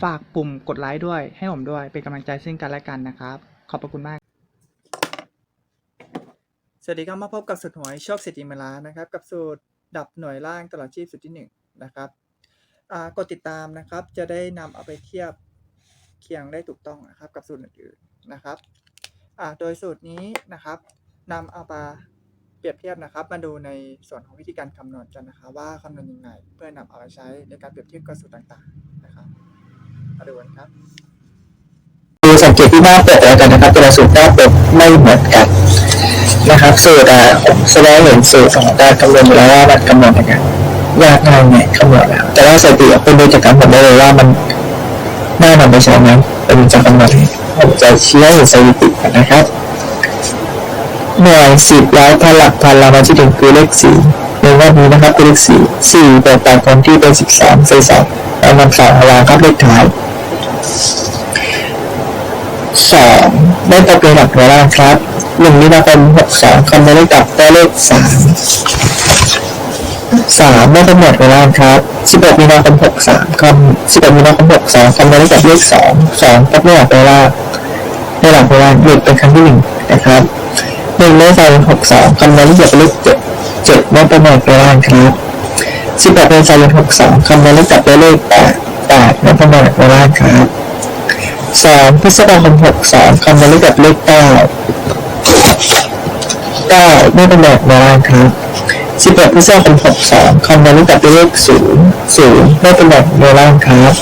ฝากปุ่มกดไลค์ด้วย ให้ผมด้วย เป็นกำลังใจซึ่งกันและกันนะครับ ขอบพระคุณมาก สวัสดีครับมาพบกับสูตรหวยโชคเศรษฐีเมล้านนะครับ กับสูตรดับหน่วยล่างตลอดชีพสูตที่หนึ่งนะครับอ่ากดติดตามนะครับ จะได้นำเอาไปเทียบเคียงได้ถูกต้องนะครับ กับสูตรอื่นๆนะครับอ่าโดยสูตรนี้นะครับนำเอามาเปรียบเทียบนะครับ มาดูในส่วนของวิธีการคำนวณกันนะครับ ว่าคำนวณยังไง เพื่อนำเอาไปใช้ในการเปรียบเทียบกับสูตรต่างๆ ดูกันครับดูสังเกตที่หน้าปกแล้วกันนะครับแต่ละสูตรหน้าปกไม่เหมือนกันนะครับสูตรอะแสดงเห็นสูตรของการคำนวณแล้วว่ามันคำนวณยังไงยากง่ายไงคำนวณแล้วแต่ว่าสถิติคุณดูจากการผมได้เลยว่ามันน่านำไปใช้ไหมเป็นจากคำนวณผมจะเชี้ให้เห็นสถิติกันนะครับหน่วยสิบร้อยพันหลักพันเรามาที่ถึงคือเลขสี่ในรอบนี้นะครับคือเลขสี่สี่แตกต่างคนที่เป็นสิบสามใส่สองแล้วนำสองมาวางครับเลขท้าย สองได้ตกเป็นหลักหน่วยล่างครับหนึ่งมีนาคมหกสองคำนวณได้กับตัวเลขสามสามได้ตำแหน่งหน่วยล่างครับสิบเอ็ดมีนาคมหกสามคำสิบเอ็ดมีนาคมหกสองคำนวณกับเลขสองสองตกเป็นหลักหน่วยล่างในหลักหน่วลาหยุดเป็นครั้งที่หนึ่งนะครับหนึ่งเมษายนหกสองคำนวณกับเลขเจ็ดเจ็ดได้ตำแหน่งหน่วยล่าครับสิบแปดเมษายนหกสองคำนวณได้กับตัวเลขแปด แปดได้ตำแหน่งหน่วยล่างครับสองพฤษภาคมหกสองคำนวณเลขกับเลขเก้าเก้าไม่เป็นแบบนานครับสิบแปดพฤษภาคมหกสองคำนวณเลขกับเลขศูนย์ศูนย์ไม่เป็นแบบโบราณครับ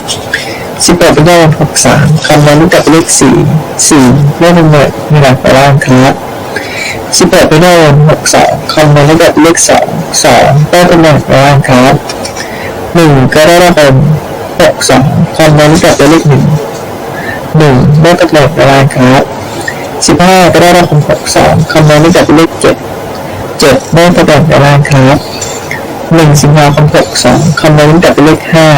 สิบแปดพฤษภาคมหกสามคำนวณเลขกับเลขสี่สี่นแบบมีหลักโบราณครับสิบแปดพฤษภาคมหกสองคำนวณเลขกับเลขสองสองไม่เป็นแบบโบราณครับหนึ่งก็ได้รับเป็น หกสองคำนวณเลขกับเลขหนึ่งหนึ่งได้กำเนิดเวลาครับสิบห้าก็ได้รับคำหกสองคำนวณได้จากเลขเจ็ดเจ็ดได้กำเนิดเวลาครับหนึ่งสิงหาคมหกสองคำนวณได้จากเลขห้า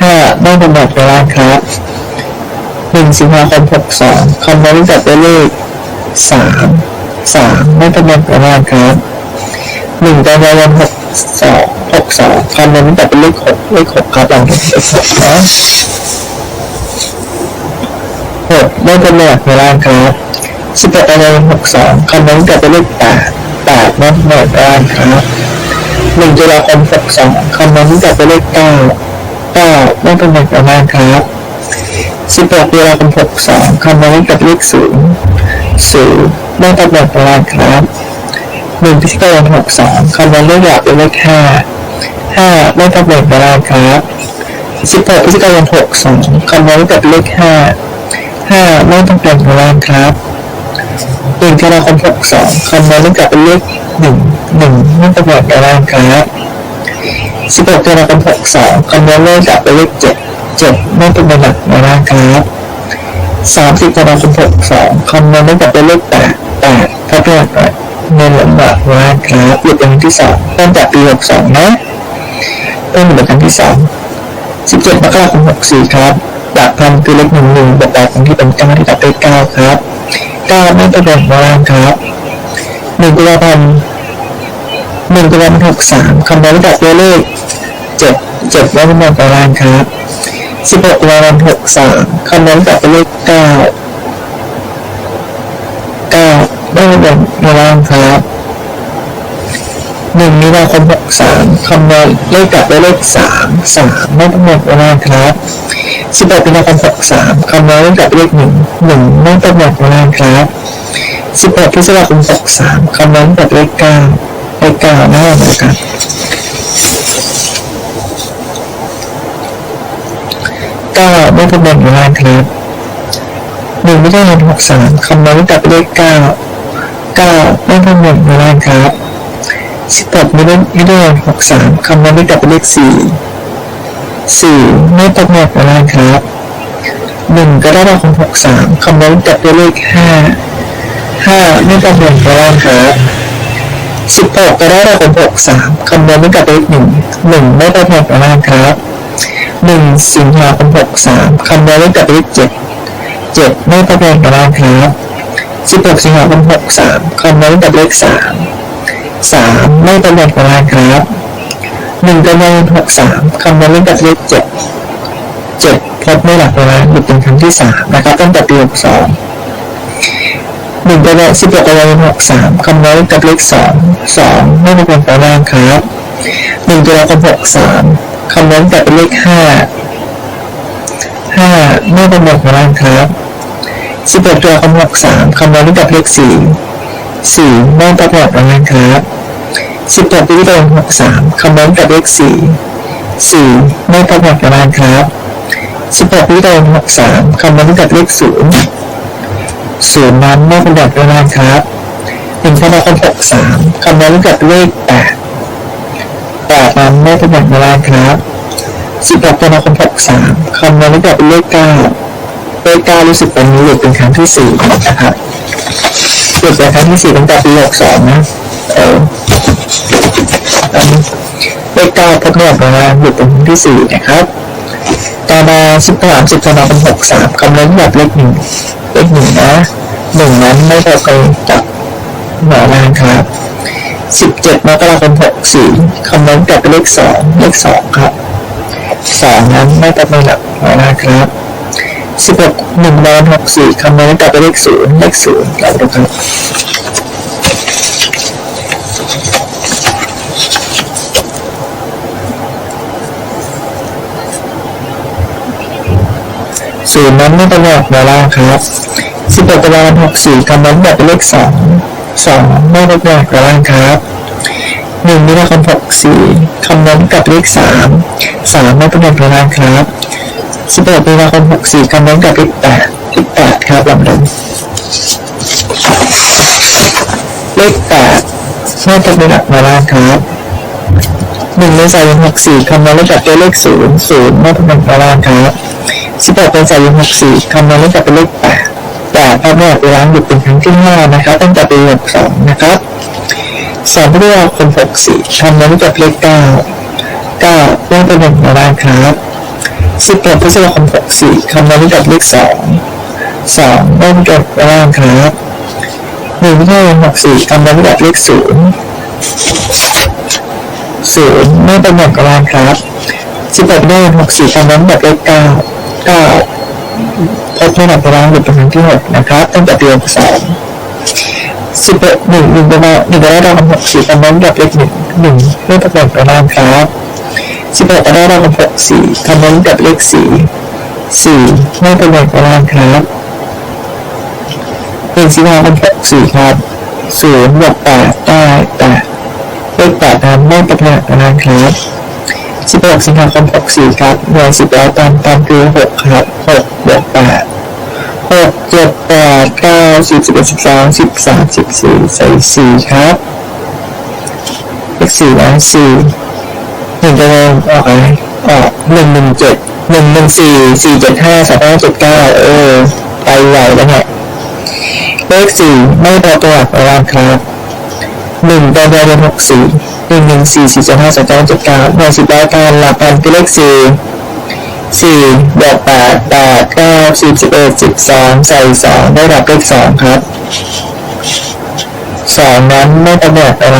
ห้าได้กำเนิดเวลาครับหนึ่งสิงหาคมหกสองคำนวณได้จากเลขสามสามได้กำเนิดเวลาครับหนึ่งกันยายนหกสอง หกสองคำนวณได้จากเลขหกเลขหกครับลองดูเลขหกนะหกได้กำเนิดเวลาครับสิบแปดกันยายนหกสองคำนวณกับเป็นเลขแปดแปดได้กำเนิดเวลาครับหนึ่งตุลาคมหกสองคำนวณกับเป็นเลขเก้าเก้าได้กำเนิดเวลาณครับสิบแปดตุลาคมหกสองคำนวณกับเป็นเลขศูนย์ศูนย์ได้กำเนิดเวลาณครับหนึ่งพฤศจิกายนหกสองคำนวณเลขหลักเป็นเลขห้า ห้าได้กำเนิดเวลาครับสิบแปดพฤศจิกายนหกสองคำนวณกับเลขห้าห้าไม่ต้องเปลี่ยนเวลาครับหนึ่งธันวาคมหกสองคำนวณกลับเป็นเลขหนึ่งหนึ่งไม่ต้องเปลี่ยนเวลาครับสิบหกธันวาคมหกสองคำนวณกลับเป็นเลขเจ็ดเจ็ดไม่ต้องเปลี่ยนเวลาครับสามสิบธันวาคมหกสองคำนวณกลับเป็นเลขแปดแปดถ้าเปลี่ยนเงินหลงบาทเวลาครับหยุดเป็นครั้งที่สองตั้งแต่ปีหกสองนะ ต้นเป็นครั้งที่สองสิบเจ็ดมกราคมหกสี่ครับดาบพันคือเลขหนึ่งหนึ่งบวกดาบของที่เป็นเก้าที่ดับได้เก้าครับเก้าไม่เป็นแบบโบราณครับหนึ่งกุลาพันหนึ่งกุลาพันหกสามคำนวณดับด้วยเลขเจ็ดเจ็ดไม่เป็นแบบโบราณครับสิบหกกุลาพันหกสามคำนวณดับด้วยเลขเก้าเก้าไม่เป็นแบบโบราณครับ ห นาคมหกสามคำนวณเลขกลับได้เลขสามสามไม่ต้องมองประมาณครับสิบแปดมีนาคมหกสามคำนวณเลขกลับเลขหนึ่งหนึ่งไม่ต้องมองประมาณครับสิบแปดพฤษภาคมหกสามคำนวณกลับเลขเก้าเลขเก้าไม่ต้องานะครับก้าไม่ต้องมองประมาณครับหนึ่งไม่ได้เงินหกสามคำนวณกลับเลขเก้าเก้าไม่ต้องมองประมาณครับ สิบแปดม่ได้ไม่ได้หกสามคำนวณได้กลับเลขสี่สี่ไม่ตกแนวของรานครับหนึ่งก็ได้เราของหกสามคำนั้นกลับเป็เลขห้าห้าไม่ตกแนวของรานครับสิบหกก็ได้เราของหกสามคำนวณได้กลับเป็เลขหนึ่งหนึ่งไม่ตกแนวของรานครับหนึ่งสิงหาคมหกสามคำนวณได้กลับเป็เลขเจ็ดเจ็ดไม่ตกแนวของรานครับสิบหกสิงหาคมหกสามคำนวณด้นกตัวเลขสาม สามไม่ประเมินกระด้างครับหนึ่งกระด้างหกสามคำนวณด้วยกับเลขเจ็ดเจ็ดพบไม่หลักเวลาหยุดเป็นครั้งที่สามนะครับตั้งแต่ปีหกสองหนึ่งตัวเลขสิบหกตัวเลขหกสามคำนวณกับเลขสองสองไม่เป็นตัวล่างครับหนึ่งตัวเลขหกสามคำนวณกับเลขห้าห้าไม่เป็นตัวล่างครับสิบหกตัวเลขหกสามคำนวณกับเลขสี่ สี่ไม่เป็นตัวล่างครับสิบหกตัวเลขหกสามคำนวณกับเลขสี่สี่ไม่เป็นตัวล่างครับสิบหกตัวเลขหกสามคำนวณกับเลขศูนย์ศูนย์นั้นไม่เป็นแบบเวลาครับหนึ่งพันหกสามคำนวณกับเลขแปดแปดนั้นไม่เป็นแบบเวลาครับสิบหกพันหกสามคำนวณกับเลขเก้าเลขเก้ารู้สึกวันนี้หลุดเป็นครั้งที่สี่นะครับ หลุดเป็นครั้งที่สี่ตั้งแต่ปีหกสองนะเอออันนี้เลขเก้าพบแบบเวลาหลุดเป็นครั้งที่สี่นะครับ ต่อมาสิบสามสิบสองเป็นหกสามคำนวณแบบเลขหนึ่งเลขหนึ่งนะหนึ่งนั้นไม่พอเคยกับหมอรางครับสิบเจ็ดมกราคมหกสี่คำนวณแบบเลขสองเลขสองครับสองนั้นไม่ประเมินหลักหมอรางครับ สิบหกหนึ่งร้อยหกสี่คำนวณแบบเลขศูนย์เลขศูนย์เราดูครับศูนย์นั้นไม่ตลอดเวลาครับสิบเอ็ดตารางหกสี่คำนั้นแบบเลขสองสองไม่ตลอดเวลาครับหนึ่งมีนาคมหกสี่คำนั้นกับเลขสามสามไม่ตลอดเวลาครับ สิบเอ็ดมีนาคมหกสี่คำนั้นกับเลขแปดเลขแปดครับลำดับเลขแปดไม่ตลอดเวลาครับหนึ่งเมษายนหกสี่คำนั้นกับตัวเลขศูนย์ศูนย์ไม่ตลอดเวลาครับสิบแปดเป็นสายหกสี่คำนวณเลขกับเป็นเลขแปดแปดภาพแรกเวลาหยุดเป็นครั้งที่ห้านะครับตั้งแต่ปีหกสองนะครับสองเรื่องคนหกสี่คำนวณเลขกับเลขเก้าเก้าเรื่องเป็นหนึ่งเวลาครับ สิบแปดพฤษภาคมหกสี่คำนวณเลขกับเลขสองสองเรื่องเป็นเวลาครับหนึ่งมิถุนายนหกสี่คำนวณเลขกับเลขศูนย์ศูนย์ไม่เป็นหนึ่งเวลาครับสิบแปดได้หกสี่คำนั้นแบบเลขเก้าเก้าพบในหลักตารางหลุดเป็นครั้งที่หกนะครับตั้งแต่ปีหกสองสิบเอ็ดหนึ่งหนึ่งประมาณหนึ่งได้รางวัลหกสี่คำนั้นแบบเลขหนึ่งหนึ่งเรื่องประกอบประมาณครับ สิบแปดได้รางวัลหกสี่คำนั้นแบบเลขสี่สี่ไม่เป็นแบบประมาณครับเป็นสิบห้าคำหกสี่ครับศูนย์บวกแปดได้แปดเลขแปดนั้นไม่เป็นแบบประมาณครับสิบหกสิงหาคมหกสี่ครับหน่วยสิบแล้วตามตามคือหกครับหกบวกแปดหกเจ็ดแปดเก้าสิบสิบเอ็ดสิบสองสิบสามสิบสี่ใส่สี่ครับเลขสี่นะสี่ หนึ่งจะลงออกอะไรออกหนึ่งหนึ่งเจ็ดหนึ่งหนึ่งสี่สี่เจ็ดห้าสองห้าเจ็ดเก้าเออ ไปใหญ่แล้วเนี่ยเลขสี่ไม่พอตัวหลักประมาณครับหนึ่งตัวเดียวเป็นหกสี่หนึ่งหนึ่งสี่สี่เจ็ดห้าสองเก้าเจ็ดเก้าหน่วยสิบรายการหลักพันคือเลขสี่สี่บวกแปดแปดเก้าสิบสิบเอ็ดสิบสองใส่สองได้รับเลขสองครับสองนั้นไม่ตำแหน่งอะไร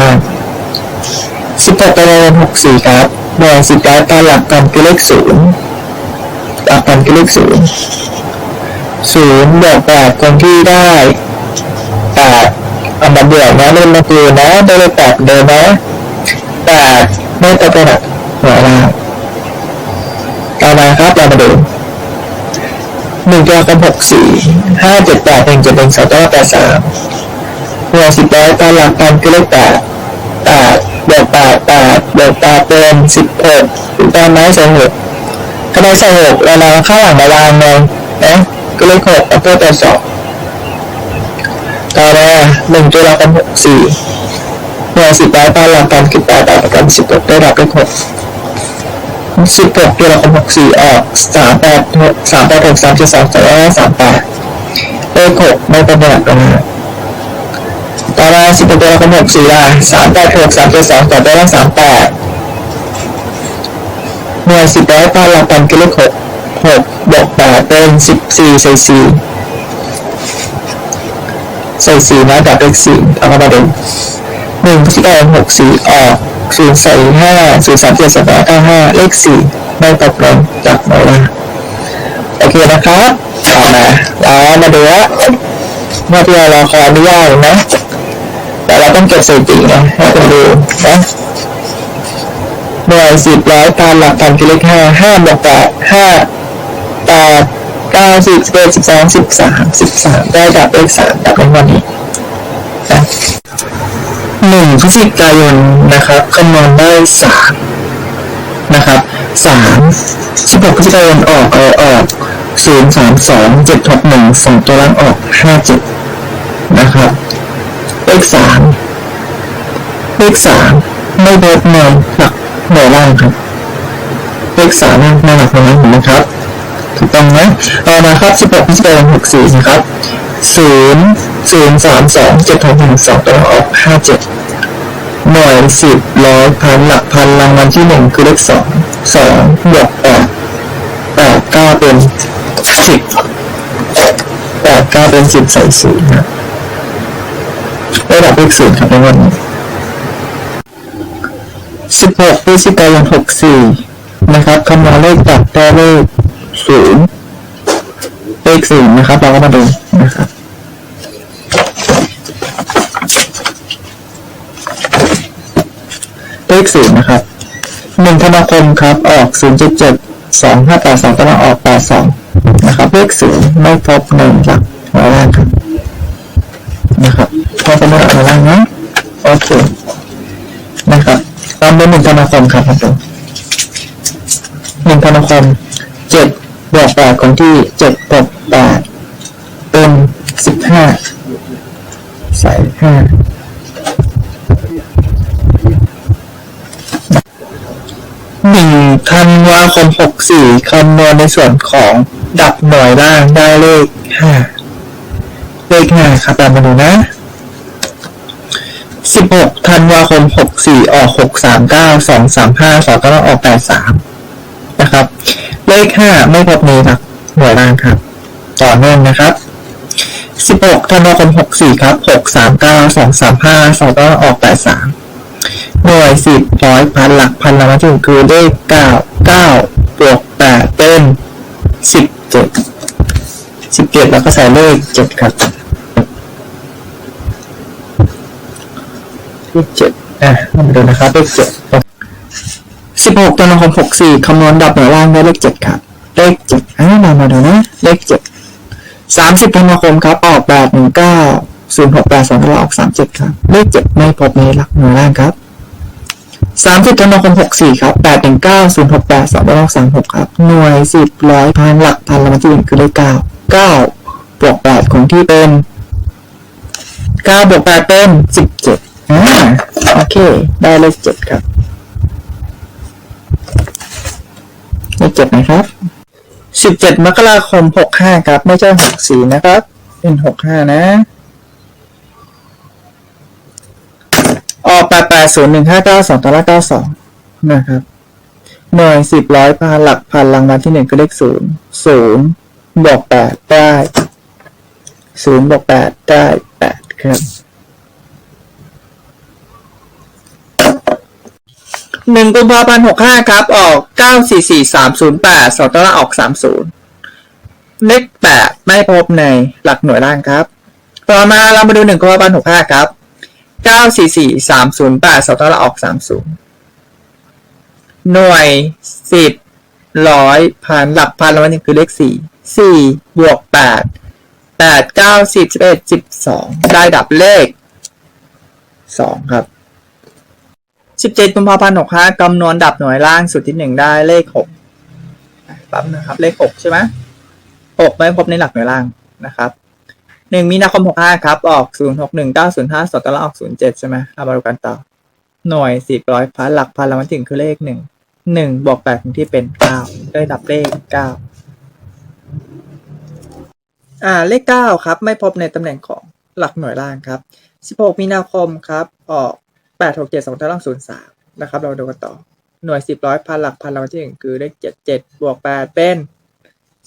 สิบหกตัวเดียวเป็นหกสี่ครับ หน่วสิบรายการหลักพันคือเลขศูนย์หลักพันคือเลขศูนย์ศูนย์บวกแปดคนที่ได้แปดอันดับเดียวนะเล่นมาคือนะได้เลยแปดเดิมนะแปดไม่ตะเป็นอะหัวลาต่อมาครับเรามาดูหนึ่งตัวกับหกสี่ห้าเจ็ดแปดหนึ่งเจ็ดหนึ่งสองตัวแปดสามหน่วสิบร้อยตารหลักพันคือเลขแปด ดบวกแปดแปดบวกแปดเป็นสิบหกถูกต้องไหมใส่หกคะแนนใส่หกแล้วเราข้างหลังมาวางเลยนะก็เลขหกเอาเพื่อตรวจสอบต่อมาหนึ่งจุฬากันหกสี่หน่วยสิบร้อยตารหลักพันคือแปดต่อกันสิบหกได้รับเลขหกสิบหกตัวละครหกสี่ออกสามแปดสามแปดหกสามเจ็ดสองสองห้าสามแปดเลขหกไม่เป็นแบบนะฮะ ต่อมาสิบหกตัวละครหกสี่ละสามแปดหกสามเจ็ดสองต่อไปว่าสามแปดหน่วยสิบร้อยพันละพันคือเลหกหกบวกแปดเป็นสิบสี่ใส่สี่ใส่สี่นะกับเลขสี่เอามาดูหนึ่งพฤศจิกายนหกสี่ออกศูนย์ใส่ห้าศูนย์สามเจ็ดสองเก้าห้าเลขสี่ไม่ตกลงจากโนล่าโอเคนะครับต่อมาเรามาดูว่าเมื่อที่เรารอคอยไม่ยากนะ แต่เราต้องเก็บสถิตินะให้คุณดูนะหน่วยสิบร้อยพันหลักพันคือเลขห้าห้าบวกแปดห้าแปดเก้าสิบสิบเอ็ดสิบสองสิบสามสิบสามได้ดับเลขสามดับเลขวันนี้นะหนึ่งพฤศจิกายนนะครับคำนวณได้สามนะครับสามสิบหกพฤศจิกายนออกเออออกศูนย์สามสองเจ็ดหกหนึ่งสองตัวล่างออกห้าเจ็ดนะครับ เลขสามเลขสามไม่เบิดเงินหลักหน่วยล่างครับ เลขสามไม่หลักหน่วยล่างเห็นไหมครับถูกต้องไหมต่อมาครับ16พฤศจิกายน64นะครับ0 0 3 2 7 6 1 2ตัวออก57หน่วยสิบร้อยพันหลักพันรางวัลที่หนึ่งคือเลขสองสองบวกแปดแปดเก้าเป็นสิบแปดเก้าเป็นสิบใส่ศูนย์นะ ได้ดับเลขศูนย์ครับในวันนี้สิบหกพฤศจิกายนหกสี่นะครับคำนวณเลขดับได้เลขศูนย์เลขศูนย์นะครับ เราก็มาดูนะครับเลขศูนย์นะครับหนึ่งธนาคมครับ ออกศูนย์จุดเจ็ดสองห้าแปดสองตารางออกแปดสองนะครับเลขศูนย์ไม่พบหนึ่งหลักหัวล่างครับนะครับ พอเป็นหลักหัวล่างนะโอเคนะครับตามด้วยหนึ่งธนาคมครับครับผมหนึ่งธนาคมเจ็ดบวกแปดของที่เจ็ดบวกแปดเป็นสิบห้าใส่ห้าหนึ่งธันวาคมหกสี่คำนวณในส่วนของดับหน่วยล่างได้เลขห้าเลขห้าครับตามมาดูนะ สิบหกธันวาคมหกสี่ออกหกสามเก้าสองสามห้าสองก็ต้องออกแปดสามนะครับ เลขห้าไม่พบในหลักหน่วยล่างครับ ต่อเนื่องนะครับสิบหกธันวาคมหกสี่ครับหกสามเก้าสองสามห้าสองก็ต้องออกแปดสามหน่วยสิบร้อยพันหลักพันละมาถึงคือเลขเก้าเก้าบวกแปดเป็นสิบเจ็ดสิบเจ็ดแล้วก็ใส่เลขเจ็ดครับ เลขเจ็ดอะมาดูนะครับเลขเจ็ดสิบหกตัวละครหกสี่คำนวณดับเหน่วยล่างได้เลขเจ็ดครับ เลขเจ็ดอะมามาดูนะ เลขเจ็ดสามสิบธันวาคมครับ ออกแปดหนึ่งเก้าศูนย์หกแปดสองออกสามเจ็ดครับ เลขเจ็ดไม่พบในหลักหน่วยล่างครับสามสิบธันวาคมหกสี่ครับแปดหนึ่งเก้าศูนย์หกแปดสองร้อยสามหกครับ หน่วยสิบร้อยพันหลักพันละมาที่หนึ่งคือเลขเก้าเก้าบวกแปดของที่เป็นเก้าบวกแปดเป็นสิบเจ็ด อ่าโอเค ได้เลขเจ็ดครับ เลขเจ็ดนะครับสิบเจ็ดมกราคมหกห้าครับ ไม่ใช่หกสี่นะครับ เป็นหกห้านะออกแปดแปดศูนย์หนึ่งห้าเก้าสองตารางเก้าสองนะครับ หน่วยสิบร้อยพันหลักพันรางวัลที่หนึ่งก็เลขศูนย์ศูนย์บวกแปดได้ศูนย์บวกแปดได้แปดครับ หนึ่งกุมภาพันธ์หกห้าครับ ออกเก้าสี่สี่สามศูนย์แปดสองตารางออกสามศูนย์เลขแปดไม่พบในหลักหน่วยล่างครับ ต่อมาเรามาดูหนึ่งกุมภาพันธ์หกห้าครับเก้าสี่สี่สามศูนย์แปดสองตัวละออกสามศูนย์หน่วยสิบร้อยพันหลักพันแล้วมันคือเลขสี่สี่บวกแปดแปดเก้าสิบสิบเอ็ดสิบสองได้ดับเลขสองครับ สิบเจ็ดกุมภาพันธ์หกห้าคำนวณดับหน่วยล่างสุดที่หนึ่งได้เลขหกปั๊บนะครับ เลขหกใช่ไหมหกไม่พบในหลักหน่วยล่างนะครับหนึ่งมีนาคมหกห้าครับ ออกศูนย์หกหนึ่งเก้าศูนย์ห้าสองตารางออกศูนย์เจ็ดใช่ไหมเอามาดูกันต่อ หน่วยสิบร้อยพันหลักพันแล้วมันถึงคือเลขหนึ่งหนึ่งบวกแปดที่เป็นเก้าได้ดับเลขเก้าอ่าเลขเก้าครับ ไม่พบในตำแหน่งของหลักหน่วยล่างครับสิบหกมีนาคมครับ ออก แปดหกเจ็ดสองตารางศูนย์สามนะครับ เราดูกันต่อ หน่วยสิบร้อยพันหลักพันแล้วมันที่หนึ่งคือเลขเจ็ดเจ็ดบวกแปดเป็น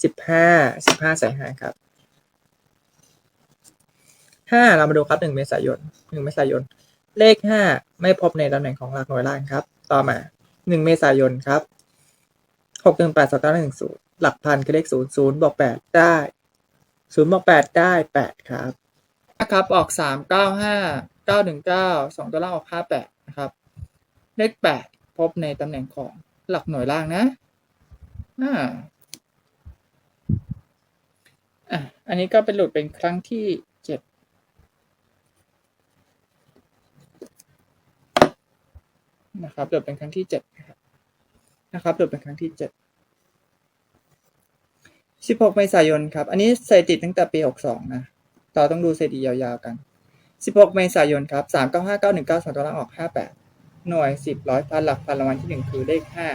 สิบห้าสิบห้าใส่ห้าครับห้าเรามาดูครับหนึ่งเมษายนหนึ่งเมษายน เลขห้าไม่พบในตำแหน่งของหลักหน่วยล่างครับ ต่อมาหนึ่งเมษายนครับหกหนึ่งแปดสองเก้าหนึ่งศูนย์หลักพันคือเลขศูนย์ศูนย์บวกแปดได้ศูนย์บวกแปดได้แปดครับนะครับออกสามเก้าห้า เก้าหนึ่งเก้าสองตัวล่างออกห้าแปดนะครับ เลขแปดพบในตำแหน่งของหลักหน่วยล่างนะอ่าอะอันนี้ก็เป็นหลุดเป็นครั้งที่เจ็ดนะครับเดือเป็นครั้งที่เจ็ดนะครับนะครับเดือเป็นครั้งที่เจ็ดสิบหกเมษายนครับ อันนี้สถิติตั้งแต่ปีหกสองนะ ต่อต้องดูสถิติยาวๆกัน สิบหกเมษายนครับสามเก้าห้าเก้าหนึ่งเก้าสองตัวล่างออกห้าแปดหน่วยสิบร้อยพันหลักพันรางวัลที่หนึ่งคือเลขห้า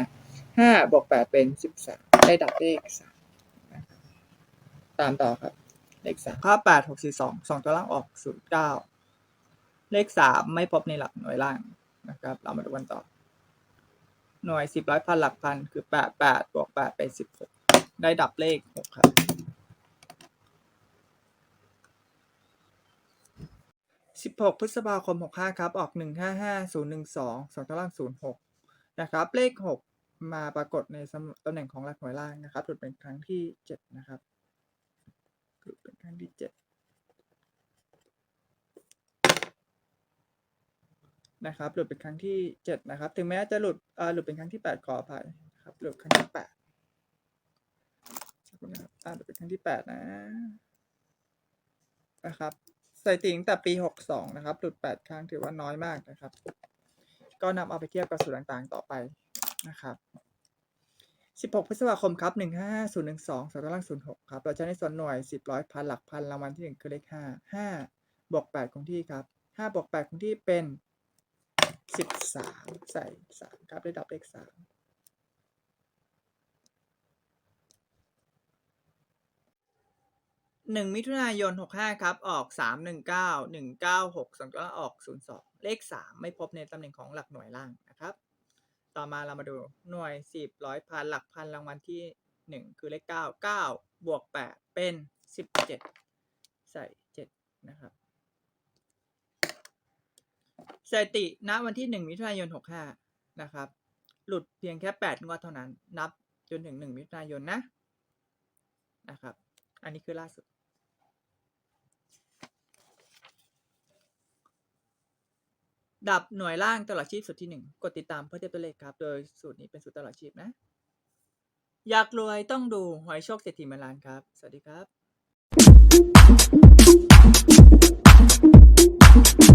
ห้าบวกแปดเป็นสิบสามได้ดับเลขสามตามต่อครับ เลขสามห้าแปดหกสี่สองสองตัวล่างออกศูนย์เก้าเลขสามไม่พบในหลักหน่วยล่างนะครับ เรามาดูกันต่อ หน่วยสิบร้อยพันหลักพันคือแปดแปดบวกแปดเป็นสิบหกได้ดับเลขหกครับ สิบหกพฤษภาคมหกห้าครับ ออกหนึ่งห้าห้าศูนย์หนึ่งสองสองตารางศูนย์หกนะครับ เลขหกมาปรากฏในตำแหน่งของหลักหน่วยล่างนะครับหลุดเป็นครั้งที่เจ็ดนะครับหลุดเป็นครั้งที่เจ็ดนะครับ หลุดเป็นครั้งที่เจ็ดนะครับ ถึงแม้จะหลุดเอ่อหลุดเป็นครั้งที่แปดขออภัยนะครับ หลุดครั้งที่แปดขอบคุณนะครับอ่าหลุดเป็นครั้งที่แปดนะ นะครับ สถิติ่งแต่ปี 62 นะครับ หลุด 8 ครั้งถือว่าน้อยมากนะครับ ก็นำเอาไปเทียบกับสูตรต่างๆ ต่อไปนะครับ 16 พฤษภาคมครับ 155012สองตาราง06 ครับ เราใช้ในส่วนหน่วย 10ร้อยพันหลักพันรางวัลที่ 1 คือเลข 5 5บวก8คงที่ครับ5บวก8คงที่เป็น 13 ใส่ 3 ครับได้ดับเลข 3 หนึ่งมิถุนายนหกห้าครับ ออกสามหนึ่งเก้าหนึ่งเก้าหกสองก็ออกศูนย์สองเลขสามไม่พบในตำแหน่งของหลักหน่วยล่างนะครับ ต่อมาเรามาดูหน่วยสิบร้อยพันหลักพันรางวัลที่หนึ่งคือเลขเก้าเก้าบวกแปดเป็นสิบเจ็ดใส่เจ็ดนะครับสถิติณวันที่หนึ่งมิถุนายนหกห้านะครับ หลุดเพียงแค่แปดงวดเท่านั้น นับจนถึงหนึ่งมิถุนายนนะนะครับ อันนี้คือล่าสุด ดับหน่วยล่างตลอดชีพสุดที่หนึ่งกดติดตามเพื่อเทียบตัวเลขครับ โดยสูตรนี้เป็นสูตรตลอดชีพนะ อยากรวยต้องดูหวยโชคเศรษฐีมาล้านครับ สวัสดีครับ